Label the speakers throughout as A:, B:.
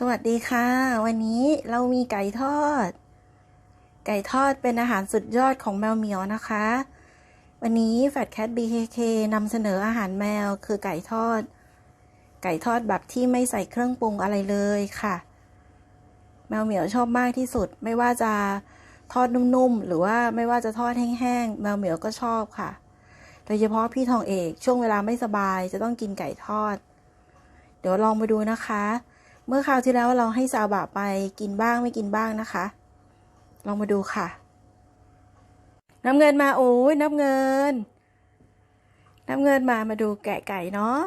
A: สวัสดีค่ะ วันนี้เรามีไก่ทอด ไก่ทอดเป็นอาหารสุดยอดของแมวเหมียวนะคะ วันนี้ Fat Cat BKK นำเสนออาหารแมวคือไก่ทอด ไก่ทอดแบบที่ไม่ใส่เครื่องปรุงอะไรเลยค่ะ แมวเหมียวชอบมากที่สุด ไม่ว่าจะทอดนุ่มๆ หรือว่าไม่ว่าจะทอดแห้งๆ แมวเหมียวก็ชอบค่ะ โดยเฉพาะพี่ทองเอกช่วงเวลาไม่สบายจะต้องกินไก่ทอด เดี๋ยวลองมาดูนะคะ เมื่อคราวที่แล้วเราให้ซาบะไปกินบ้างไม่กินบ้างนะคะ ลองมาดูค่ะ น้ำเงินมาโอ้ยน้ำเงิน น้ำเงินมามาดูแกะไก่เนาะ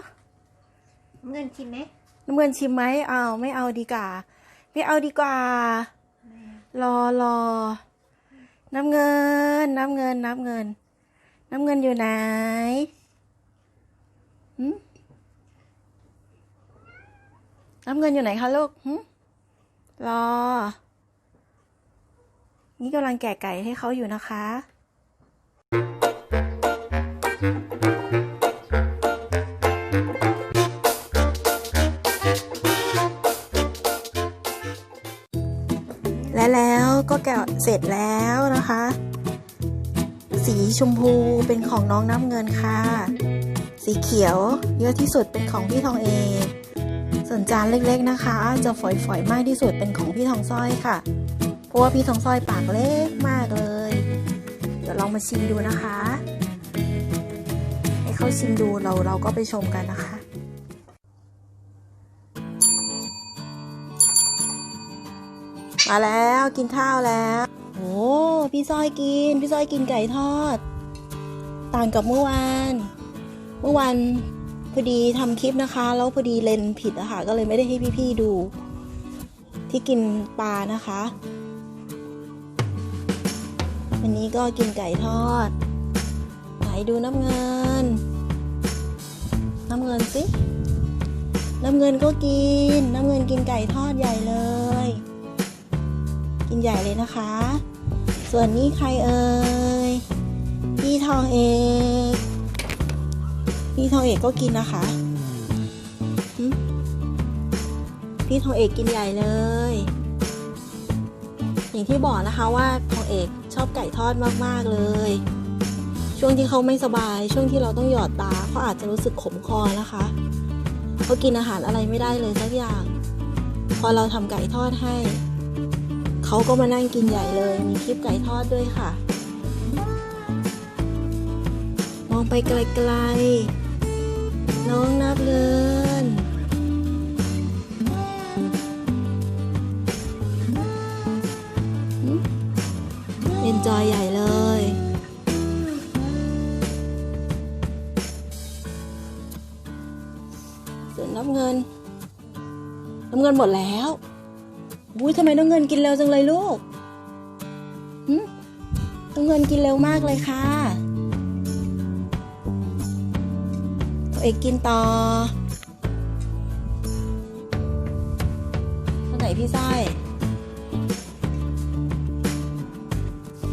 B: เงินชิมไหม
A: น้ำเงินชิมไหมเอาไม่เอาดีกว่าไม่เอาดีกว่า รอรอน้ำเงิน น้ำเงิน น้ำเงิน น้ำเงินอยู่ไหนหึ น้ำเงินอยู่ไหนคะลูกรอ นี่กำลังแกะไก่ให้เขาอยู่นะคะและแล้วก็แกะเสร็จแล้วนะคะ สีชมพูเป็นของน้องน้ำเงินค่ะ สีเขียวเยอะที่สุดเป็นของพี่ทองเอกส่ วนจานเล็กๆนะคะ จะฝอยๆมากที่สุดเป็นของพี่ทองสร้อยค่ะ เพราะว่าพี่ทองสร้อยปากเล็กมากเลย เดี๋ยวลองมาชิมดูนะคะ ให้เขาชิมดูเราเราก็ไปชมกันนะคะมาแล้วกินข้าวแล้วโอ้พี่ซอยกิน พี่ซอยกินไก่ทอด ต่างกับเมื่อวาน เมื่อวาน พอดีทำคลิปนะคะ แล้วพอดีเลนผิดอะค่ะก็เลยไม่ได้ให้พี่ๆดู ที่กินปลานะคะวันนี้ก็กินไก่ทอดไหนดูน้ำเงิน น้ำเงินสิน้ำเงินก็กิน น้ำเงินกินไก่ทอดใหญ่เลย กินใหญ่เลยนะคะ ส่วนนี้ใครเอ่ยพี่ทองเอก พี่ทองเอกก็กินนะคะหึพี่ทองเอกกินใหญ่เลย อย่างที่บอกนะคะว่าทองเอกชอบไก่ทอดมากๆเลย ช่วงที่เขาไม่สบาย ช่วงที่เราต้องหยอดตาเขาอาจจะรู้สึกขมคอนะคะเขากินอาหารอะไรไม่ได้เลยสักอย่าง พอเราทำไก่ทอดให้เขาก็มานั่งกินใหญ่เลย มีคลิปไก่ทอดด้วยค่ะ มองไปไกลๆ น้องนับเงินเล่นจอยใหญ่เลยส่วนน้ำเงิน น้ำเงินหมดแล้วอุ้ยทำไมน้องเงินกินเร็วจังเลยลูกน้องเงินกินเร็วมากเลยค่ะ เอกกินต่อตัวไหนพี่ไส้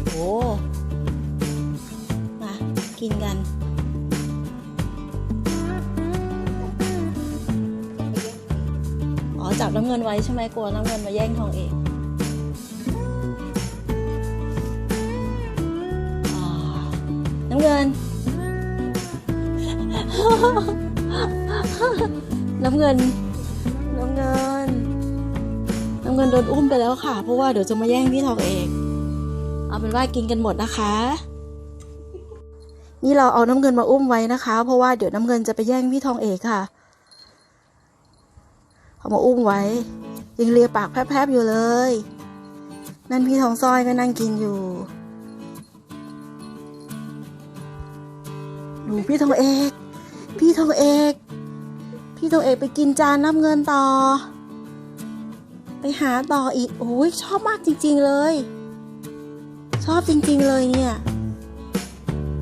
A: โอ้มากินกันอ๋อจับน้ำเงินไว้ใช่ไหมกลัวน้ำเงินมาแย่งทองเอก น้ำเงิน น้ำเงิน น้ำเงินโดนอุ้มไปแล้วค่ะ เพราะว่าเดี๋ยวจะมาแย่งพี่ทองเอกเอาเป็นว่ากินกันหมดนะคะ นี่เราเอาน้ำเงินมาอุ้มไว้นะคะ เพราะว่าเดี๋ยวน้ำเงินจะไปแย่งพี่ทองเอกค่ะเอามาอุ้มไว้ ยังเลียปากแพบๆอยู่เลย นั่นพี่ทองสร้อยก็นั่งกินอยู่ดูพี่ทองเอก พี่ทองเอก พี่ทองเอกไปกินจานน้ำเงินต่อ ไปหาต่ออีก โอ้ยชอบมากจริง ๆเลย ชอบจริง ๆเลยเนี่ย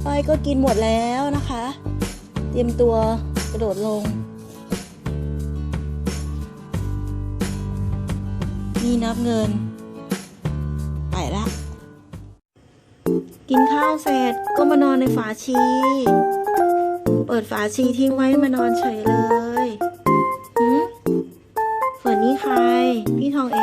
A: สร้อยก็กินหมดแล้วนะคะ เตรียมตัวกระโดดลง นี่นับเงิน ไปละกินข้าวเสร็จก็มานอนในฝาชี เปิดฝาชีทิ้งไว้มานอนเฉยเลย พี่ทองเอ